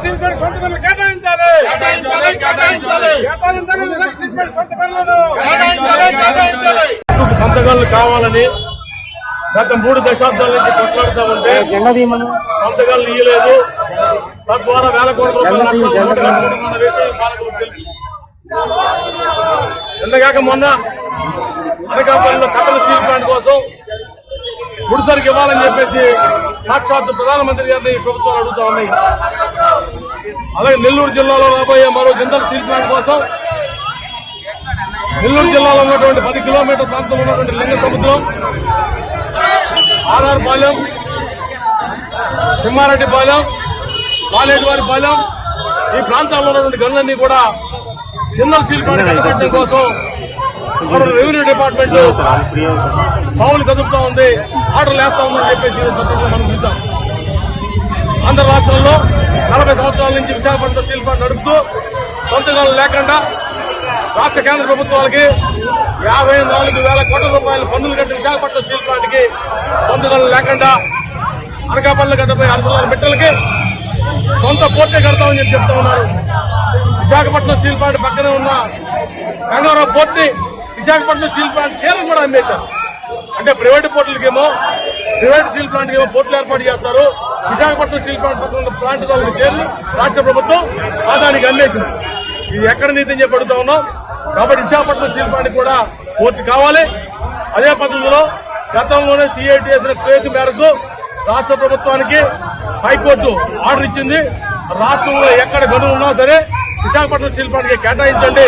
సీట్మెంట్ సొంత పనులు కేటాయించాలి. సొంత పనులను. సంతకాలు కావాలని గత మూడు దశాబ్దాల నుంచి కొట్లాడుతా సంతకాలు ఇయ్యలేదు తద్వారా వేల కోట్ల ఎంతకాక మొన్న అనకాపల్లిలో కథల ప్లాంట్ కోసం ముడిసరికి ఇవ్వాలని చెప్పేసి సాక్షాత్తు ప్రధానమంత్రి గారిని ప్రభుత్వాలు అడుగుతా ఉన్నాయి. అలాగే నెల్లూరు జిల్లాలో రాబోయే మరో జిందల్ స్టీల్ ప్లాంట్ కోసం నెల్లూరు జిల్లాలో ఉన్నటువంటి పది కిలోమీటర్ ప్రాంతంలో ఉన్నటువంటి లింగ సముద్రం ఆర్ఆర్ పాలెం తిమ్మారెడ్డి పాలెం పాలేటివారి పాలెం ఈ ప్రాంతాల్లో ఉన్నటువంటి గనులన్నీ కూడా జిందల్ స్టీల్ ప్లాంట్ కట్టడం కోసం మన రెవెన్యూ డిపార్ట్మెంట్ పావులు కదుపుతా ఉంది ఆర్డర్లు వేస్తా ఉందని చెప్పేసి మనం చూసాం ఆంధ్ర రాష్ట్రంలో నలభై సంవత్సరాల నుంచి విశాఖపట్నం స్టీల్ ప్లాంట్ నడుపుతూ సొంతగాలు లేకుండా రాష్ట్ర కేంద్ర ప్రభుత్వాలకి యాభై నాలుగు వేల కోట్ల రూపాయల పన్నులు కట్టి విశాఖపట్నం స్టీల్ ప్లాంట్కి లేకుండా అనకాపల్లి గడ్డపై అరసల బిడ్డలకి సొంత పోర్టే కడతామని చెప్పి చెప్తా ఉన్నారు. విశాఖపట్నం స్టీల్ ప్లాంట్ పక్కనే ఉన్న Gangarao port Visakhapatnam steel plant చీరలు కూడా అమ్మేశారు. అంటే ప్రైవేట్ పోర్టులకేమో ప్రైవేట్ స్టీల్ ప్లాంట్కి ఏమో పోర్టులు ఏర్పాటు చేస్తారు. విశాఖపట్నం స్టీల్ ప్లాంట్ పక్కన ఉన్న ప్లాంట్ చేరి రాష్ట్ర ప్రభుత్వం ఆదానికి అందేసింది ఇది ఎక్కడ నీతి అని చెప్పి అడుగుతా ఉన్నాం? కాబట్టి విశాఖపట్నం స్టీల్ ప్లాంట్ కూడా పోర్టు కావాలి. అదే పద్ధతిలో గతంలోనే సిఐటి చేసిన కేసు మేరకు రాష్ట్ర ప్రభుత్వానికి హైకోర్టు ఆర్డర్ ఇచ్చింది. రాష్ట్రంలో ఎక్కడ గనులు ఉన్నా సరే విశాఖపట్నం స్టీల్ కేటాయించండి.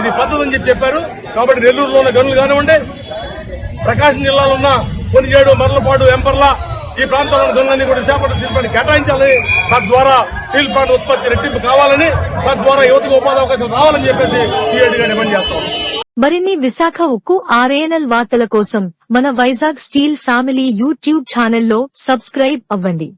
ఇది పద్ధతి అని చెప్పి చెప్పారు. కాబట్టి నెల్లూరులో ఉన్న గనులు కానివ్వండి ప్రకాశం జిల్లాలో ఉన్న కొనిజేడు మరలపాడు ఎంపర్ల ఈ ప్రాంతంలో దొంగలన్నీ కూడా విశాఖపట్నం స్టీల్ ప్లాంట్ కేటాయించాలని తద్వారా స్టీల్ ప్లాంట్ ఉత్పత్తి రెట్టింపు కావాలని తద్వారా యువతకు ఉపాధి అవకాశాలు రావాలని చెప్పేసి సిఐటిగా డిమాండ్ చేస్తాం మరిన్ని విశాఖ ఉక్కు ఆర్ఏఎన్ఎల్ వార్తల కోసం మన వైజాగ్ స్టీల్ ఫ్యామిలీ యూట్యూబ్ ఛానల్లో సబ్స్క్రైబ్ అవ్వండి.